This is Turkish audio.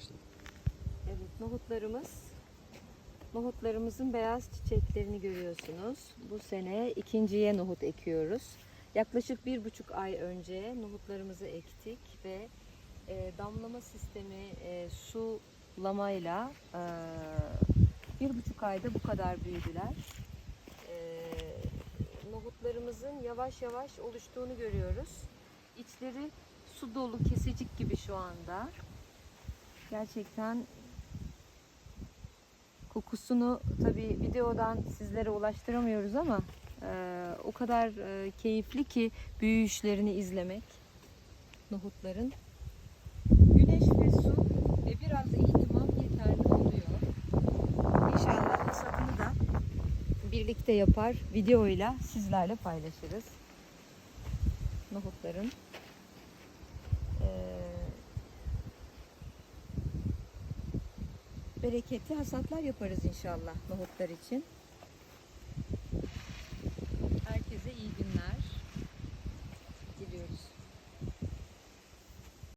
başladı. Evet, nohutlarımız. Nohutlarımızın beyaz çiçeklerini görüyorsunuz. Bu sene ikinciye nohut ekiyoruz. Yaklaşık bir buçuk ay önce nohutlarımızı ektik ve e, damlama sistemi e, sulamayla e, bir buçuk ayda bu kadar büyüdüler. E, nohutlarımızın yavaş yavaş oluştuğunu görüyoruz. İçleri su dolu kesecik gibi şu anda. Gerçekten kokusunu tabi videodan sizlere ulaştıramıyoruz ama e, o kadar e, keyifli ki büyüyüşlerini izlemek nohutların. Güneş ve su ve biraz da ihtimam yeterli oluyor. İnşallah hasatını da birlikte yapar videoyla sizlerle paylaşırız. Nohutların. Bereketli hasatlar yaparız inşallah nohutlar için.